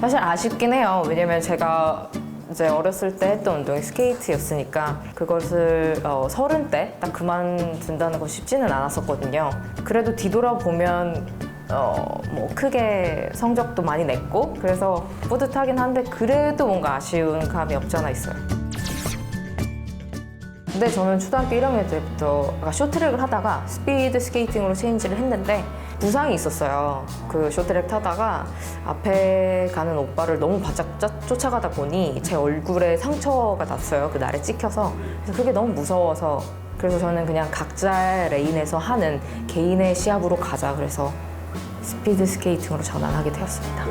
사실 아쉽긴 해요. 왜냐면 제가 이제 어렸을 때 했던 운동이 스케이트였으니까 그것을 어, 서른 때 딱 그만둔다는 건 쉽지는 않았었거든요. 그래도 뒤돌아보면 어, 뭐 크게 성적도 많이 냈고 그래서 뿌듯하긴 한데 그래도 뭔가 아쉬운 감이 없잖아 있어요. 근데 저는 초등학교 1학년 때부터 쇼트랙을 하다가 스피드 스케이팅으로 체인지를 했는데 부상이 있었어요. 그 쇼트랙 타다가 앞에 가는 오빠를 너무 바짝 쫓- 쫓아가다 보니 제 얼굴에 상처가 났어요. 그 날에 찍혀서. 그래서 그게 너무 무서워서 그래서 저는 그냥 각자 레인에서 하는 개인의 시합으로 가자 그래서 스피드 스케이팅으로 전환하게 되었습니다.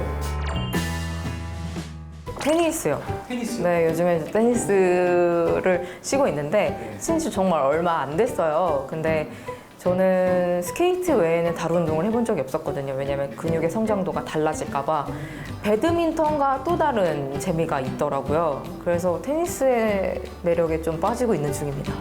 테니스요. 테니스. 네, 요즘에 이제 테니스를 치고 있는데 친지 정말 얼마 안 됐어요. 근데 저는 스케이트 외에는 다른 운동을 해본 적이 없었거든요. 왜냐면 근육의 성장도가 달라질까봐 배드민턴과 또 다른 재미가 있더라고요. 그래서 테니스의 매력에 좀 빠지고 있는 중입니다.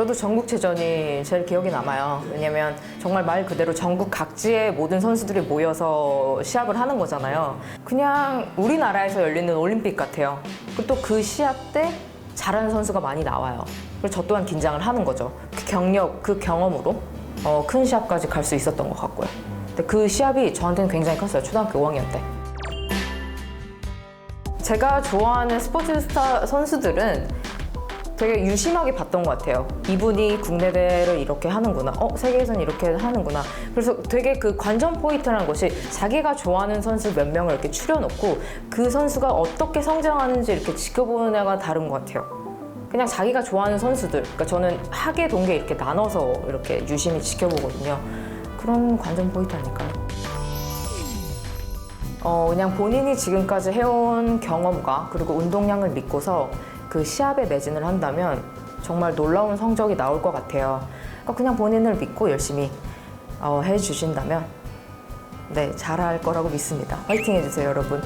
저도 전국체전이 제일 기억에 남아요. 왜냐면 정말 말 그대로 전국 각지의 모든 선수들이 모여서 시합을 하는 거잖아요. 그냥 우리나라에서 열리는 올림픽 같아요. 또그 시합 때 잘하는 선수가 많이 나와요. 그래서 저 또한 긴장을 하는 거죠. 그 경력, 그 경험으로 어, 큰 시합까지 갈 수 있었던 것 같고요. 근데 그 시합이 저한테는 굉장히 컸어요. 초등학교 5학년 때. 제가 좋아하는 스포츠 스타 선수들은 되게 유심하게 봤던 것 같아요. 이분이 국내 대회를 이렇게 하는구나. 어, 세계에서는 이렇게 하는구나. 그래서 되게 그 관전 포인트라는 것이 자기가 좋아하는 선수 몇 명을 이렇게 추려놓고 그 선수가 어떻게 성장하는지 이렇게 지켜보는 애가 다른 것 같아요. 그냥 자기가 좋아하는 선수들. 그러니까 저는 학예 동계 이렇게 나눠서 이렇게 유심히 지켜보거든요. 그런 관전 포인트 아닐까요? 어, 그냥 본인이 지금까지 해온 경험과 그리고 운동량을 믿고서 그 시합에 매진을 한다면 정말 놀라운 성적이 나올 것 같아요. 그러니까 그냥 본인을 믿고 열심히 어, 해주신다면 네, 잘할 거라고 믿습니다. 화이팅 해주세요, 여러분.